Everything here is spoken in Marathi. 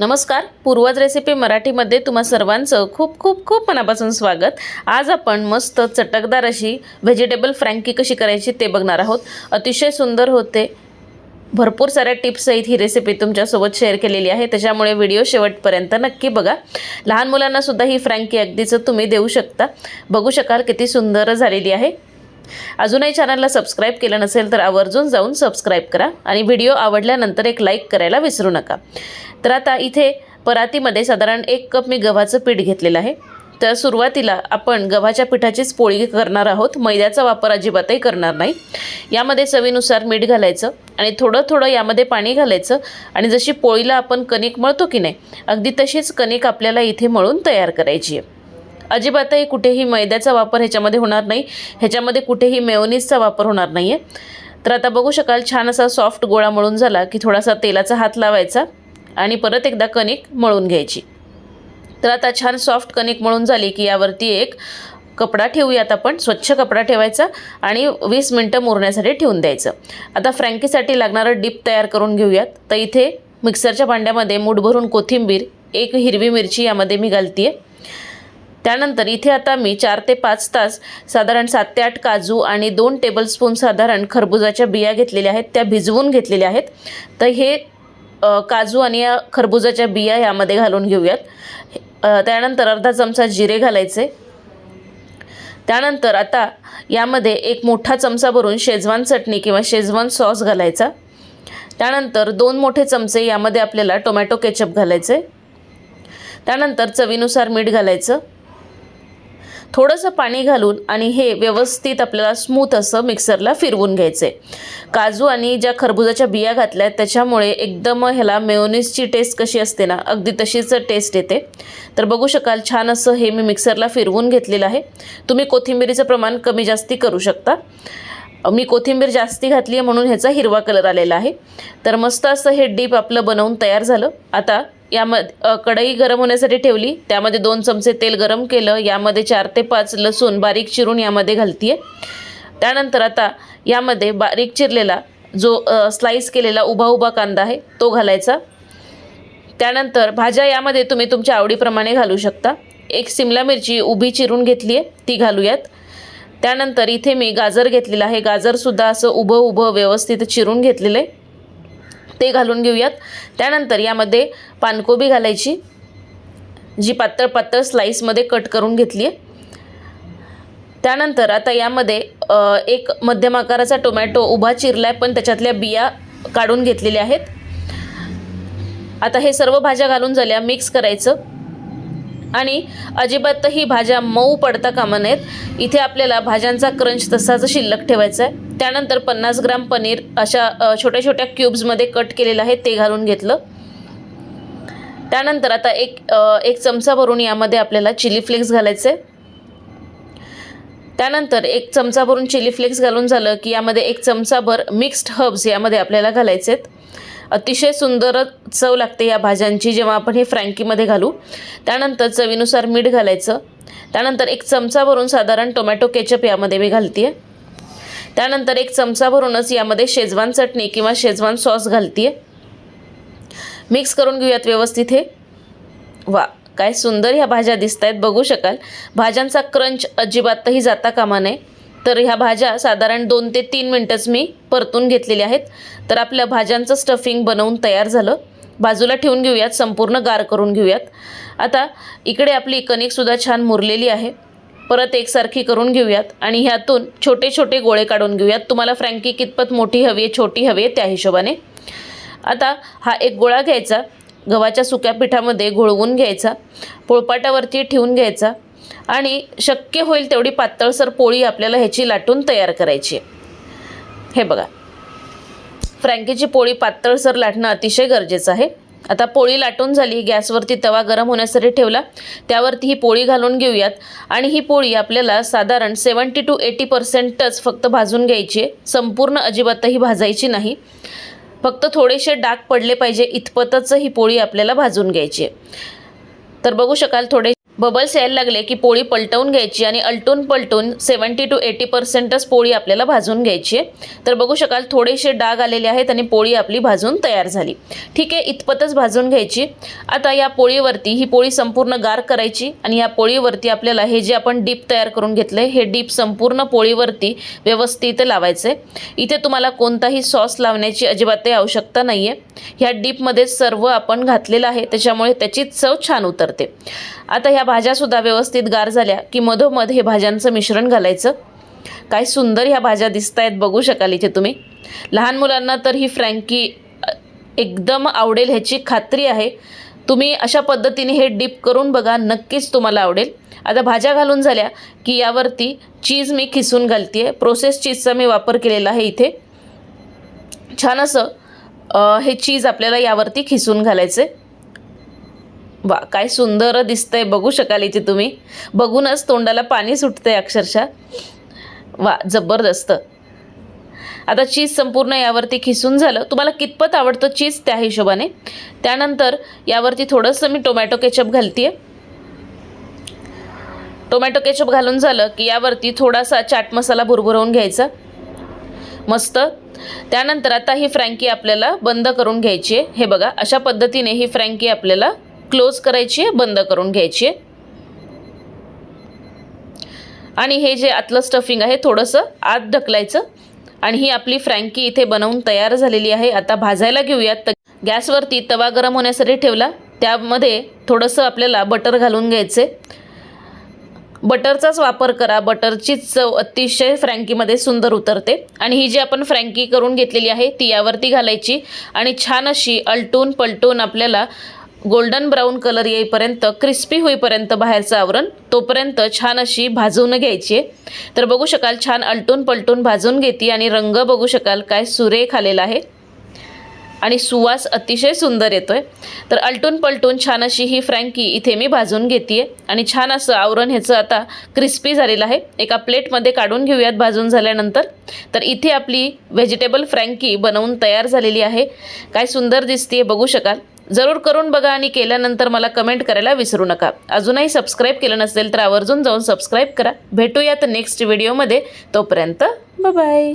नमस्कार पूर्वज रेसिपी मराठीमध्ये तुम्हा सर्वांचं खूप खूप खूप मनापासून स्वागत. आज आपण मस्त चटकदार अशी व्हेजिटेबल फ्रँकी कशी करायची ते बघणार आहोत. अतिशय सुंदर होते. भरपूर साऱ्या टिप्ससहित ही रेसिपी तुमच्यासोबत शेअर केलेली आहे. त्याच्यामुळे व्हिडिओ शेवटपर्यंत नक्की बघा. लहान मुलांनासुद्धा ही फ्रँकी अगदीच तुम्ही देऊ शकता. बघू शकाल किती सुंदर झालेली आहे. अजूनही चॅनलला सबस्क्राईब केलं नसेल तर आवर्जून जाऊन सबस्क्राईब करा आणि व्हिडिओ आवडल्यानंतर एक लाईक करायला विसरू नका. तर आता इथे परातीमध्ये साधारण एक कप मी गव्हाचं पीठ घेतलेलं आहे. तर सुरुवातीला आपण गव्हाच्या पिठाचीच पोळी करणार आहोत. मैद्याचा वापर अजिबातही करणार नाही. यामध्ये चवीनुसार मीठ घालायचं आणि थोडं थोडं यामध्ये पाणी घालायचं आणि जशी पोळीला आपण कणिक मळतो की नाही अगदी तशीच कणिक आपल्याला इथे मळून तयार करायची आहे. अजिबातही कुठेही मैद्याचा वापर ह्याच्यामध्ये होणार नाही. ह्याच्यामध्ये कुठेही मेयोनीजचा वापर होणार नाही आहे तर आता बघू शकाल छान असा सॉफ्ट गोळा मळून झाला की थोडासा तेलाचा हात लावायचा. आणि परत एकदा कणिक मळून घ्यायची. तर आता छान सॉफ्ट कणिक मळून झाली की यावरती एक कपडा ठेवूयात आपण स्वच्छ कपडा ठेवायचा आणि वीस मिनटं मुरण्यासाठी ठेवून द्यायचं. आता फ्रँकीसाठी लागणारं डीप तयार करून घेऊयात. तर इथे मिक्सरच्या भांड्यामध्ये मूठ भरून कोथिंबीर एक हिरवी मिरची यामध्ये मी घालते आहे त्यानंतर इथे आता मी चार ते पाच तास साधारण सात ते आठ काजू आणि दोन टेबलस्पून साधारण खरबुजाच्या बिया घेतलेल्या आहेत त्या भिजवून घेतलेल्या आहेत. तर हे काजू आणि या खरबुजाच्या बिया यामध्ये घालून घेऊयात. त्यानंतर अर्धा चमचा जिरे घालायचे. त्यानंतर आता यामध्ये एक मोठा चमचा भरून शेजवान चटणी किंवा शेजवान सॉस घालायचा. त्यानंतर दोन मोठे चमचे यामध्ये आपल्याला टोमॅटो केचप घालायचे. त्यानंतर चवीनुसार मीठ घालायचं. थोडंसं पाणी घालून आणि हे व्यवस्थित आपल्याला स्मूथ असं मिक्सरला फिरवून घ्यायचं आहे काजू आणि ज्या खरबुजाच्या बिया घातल्या आहेत त्याच्यामुळे एकदम ह्याला मेयोनीजची टेस्ट कशी असते ना अगदी तशीच टेस्ट येते. तर बघू शकाल छान असं हे मी मिक्सरला फिरवून घेतलेलं आहे. तुम्ही कोथिंबिरीचं प्रमाण कमी जास्ती करू शकता. मी कोथिंबीर जास्ती घातली आहे म्हणून ह्याचा हिरवा कलर आलेला आहे. तर मस्त असं हे डीप आपलं बनवून तयार झालं. आता यामध्ये कढई गरम होण्यासाठी ठेवली. त्यामध्ये दोन चमचे तेल गरम केलं. यामध्ये चार ते पाच लसूण बारीक चिरून यामध्ये घालते त्यानंतर आता यामध्ये बारीक चिरलेला जो स्लाईस केलेला उभा उभा कांदा आहे तो घालायचा. त्यानंतर भाज्या यामध्ये तुम्ही तुमच्या आवडीप्रमाणे घालू शकता. एक सिमला मिरची उभी चिरून घेतली आहे ती घालूयात. त्यानंतर इथे मी गाजर घेतलेलं आहे. गाजरसुद्धा असं उभं उभं व्यवस्थित चिरून घेतलेलं आहे. ते घालून घेऊयात. त्यानंतर यामध्ये पानकोबी घालायची जी पातळ पातळ स्लाईसमध्ये कट करून घेतली आहे. त्यानंतर आता यामध्ये एक मध्यम आकाराचा टोमॅटो उभा चिरला आहे पण त्याच्यातल्या बिया काढून घेतलेल्या आहेत. आता हे सर्व भाज्या घालून झाल्या मिक्स करायचं. आणि अजिबात ही भाज्या मऊ पडता कामा नयेत. इथे आपल्याला भाज्यांचा क्रंच तसाच शिल्लक ठेवायचा आहे त्यानंतर पन्नास ग्राम पनीर अशा छोट्या छोट्या क्यूब्समध्ये कट केलेलं आहे ते घालून घेतलं. त्यानंतर आता एक एक चमचा भरून यामध्ये आपल्याला चिली फ्लेक्स घालायचे. त्यानंतर एक चमचा भरून चिली फ्लेक्स घालून झालं की यामध्ये एक चमचाभर मिक्स्ड हर्ब्स यामध्ये आपल्याला घालायचे आहेत. अतिशय सुंदर चव लागते या भाज्यांची जेव्हा आपण हे फ्रँकीमध्ये घालू. त्यानंतर चवीनुसार मीठ घालायचं. त्यानंतर एक चमचा भरून साधारण टोमॅटो केचप यामध्ये मी घालते आहे त्यानंतर एक चमचा भरूनच यामध्ये शेजवान चटणी किंवा शेजवान सॉस घालते मिक्स करून घेऊयात व्यवस्थित हे. वा काय सुंदर ह्या भाज्या दिसत आहेत बघू शकाल. भाज्यांचा क्रंच अजिबातही जाता कामा नये. तर ह्या भाज्या साधारण दोन ते तीन मिनटंच मी परतून घेतलेल्या आहेत. तर आपल्या भाज्यांचं स्टफिंग बनवून तयार झालं. बाजूला ठेवून घेऊयात संपूर्ण गार करून घेऊयात. आता इकडे आपली कणिकसुद्धा छान मुरलेली आहे. परत एकसारखी करून घेऊयात आणि ह्यातून छोटे छोटे गोळे काढून घेऊयात. तुम्हाला फ्रँकी कितपत मोठी हवी आहे छोटी हवी आहे त्या हिशोबाने. आता हा एक गोळा घ्यायचा. गव्हाच्या सुक्या पिठामध्ये घोळवून घ्यायचा. पोळपाटावरती ठेवून घ्यायचा. आणि शक्य होईल तेवढी पातळसर पोळी आपल्याला ह्याची लाटून तयार करायची आहे. हे बघा. फ्रँकीची पोळी पातळसर लाटणं अतिशय गरजेचं आहे. आता पोळी लाटून झाली गॅसवरती तवा गरम होण्यासाठी ठेवला. त्यावरती ही पोळी घालून घेऊयात. आणि ही पोळी आपल्याला साधारण सेवन्टी टू एटी पर्सेंटच फक्त भाजून घ्यायची आहे. संपूर्ण अजिबातही भाजायची नाही. फक्त थोडेसे डाग पडले पाहिजे इतपतच ही पोळी आपल्याला भाजून घ्यायची आहे. तर बघू शकाल थोडे बबल्स यायला लागले की पोळी पलटवून घ्यायची आणि अलटून पलटून सेवन्टी टू एटी पर्सेंटच पोळी आपल्याला भाजून घ्यायची आहे. तर बघू शकाल थोडेसे डाग आलेले आहेत आणि पोळी आपली भाजून तयार झाली. ठीक आहे इतपतच भाजून घ्यायची. आता या पोळीवरती ही पोळी संपूर्ण गार करायची आणि या पोळीवरती आपल्याला हे जे आपण डीप तयार करून घेतलं हे डीप संपूर्ण पोळीवरती व्यवस्थित लावायचं आहे इथे तुम्हाला कोणताही सॉस लावण्याची अजिबातही आवश्यकता नाही आहे ह्या डीपमध्ये सर्व आपण घातलेलं आहे त्याच्यामुळे त्याची चव छान उतरते. आता ह्या भाज्यासुद्धा व्यवस्थित गार झाल्या की मधोमध हे भाज्यांचं मिश्रण घालायचं. काय सुंदर ह्या भाज्या दिसत आहेत बघू शकाल इथे तुम्ही. लहान मुलांना तर ही फ्रँकी एकदम आवडेल ह्याची खात्री आहे. तुम्ही अशा पद्धतीने हे डीप करून बघा नक्कीच तुम्हाला आवडेल. आता भाज्या घालून झाल्या की यावरती चीज मी खिसून घालते आहे प्रोसेस चीजचा मी वापर केलेला आहे इथे. छान असं हे चीज आपल्याला यावरती खिसून घालायचं आहे वा काय सुंदर दिसतंय बघू शकाल इथे तुम्ही. बघूनच तोंडाला पाणी सुटतंय अक्षरशः. वा जबरदस्त. आता चीज संपूर्ण यावरती खिसून झालं. तुम्हाला कितपत आवडतं चीज त्या हिशोबाने? त्यानंतर यावरती थोडंसं मी टोमॅटो केचप घालते टोमॅटो केचप घालून झालं की यावरती थोडासा चाट मसाला भुरभुरवून घ्यायचा. मस्त. त्यानंतर आता ही फ्रँकी आपल्याला बंद करून घ्यायची आहे. हे बघा अशा पद्धतीने ही फ्रँकी आपल्याला क्लोज करायची आहे बंद करून घ्यायची आहे. आणि हे जे आतलं स्टफिंग आहे थोडंसं आत ढकलायचं. आणि ही आपली फ्रँकी इथे बनवून तयार झालेली आहे. आता भाजायला घेऊयात. तर गॅसवरती तवा गरम होण्यासाठी ठेवला. त्यामध्ये थोडंसं आपल्याला बटर घालून घ्यायचे. बटरचाच वापर करा. बटरची चव अतिशय फ्रँकीमध्ये सुंदर उतरते. आणि ही जी आपण फ्रँकी करून घेतलेली आहे ती यावरती घालायची. आणि छान अशी अलटून पलटून आपल्याला गोल्डन ब्राऊन कलर येईपर्यंत क्रिस्पी होईपर्यंत बाहेरचं आवरण तोपर्यंत छान अशी भाजून घ्यायची आहे. तर बघू शकाल छान अलटून पलटून भाजून घेते आणि रंग बघू शकाल काय सुरेख आलेला आहे. आणि सुवास अतिशय सुंदर येतो आहे तर अलटून पलटून छान अशी ही फ्रँकी इथे मी भाजून घेते आणि छान असं आवरण ह्याचं आता क्रिस्पी झालेलं आहे. एका प्लेटमध्ये काढून घेऊयात भाजून झाल्यानंतर. तर इथे आपली व्हेजिटेबल फ्रँकी बनवून तयार झालेली आहे. काय सुंदर दिसते बघू शकाल. जरूर करून बघा आणि केल्यानंतर मला कमेंट करायला विसरू नका. अजूनही सबस्क्राईब केलं नसेल तर आवर्जून जाऊन सबस्क्राईब करा. भेटूयात नेक्स्ट व्हिडिओमध्ये तोपर्यंत बाय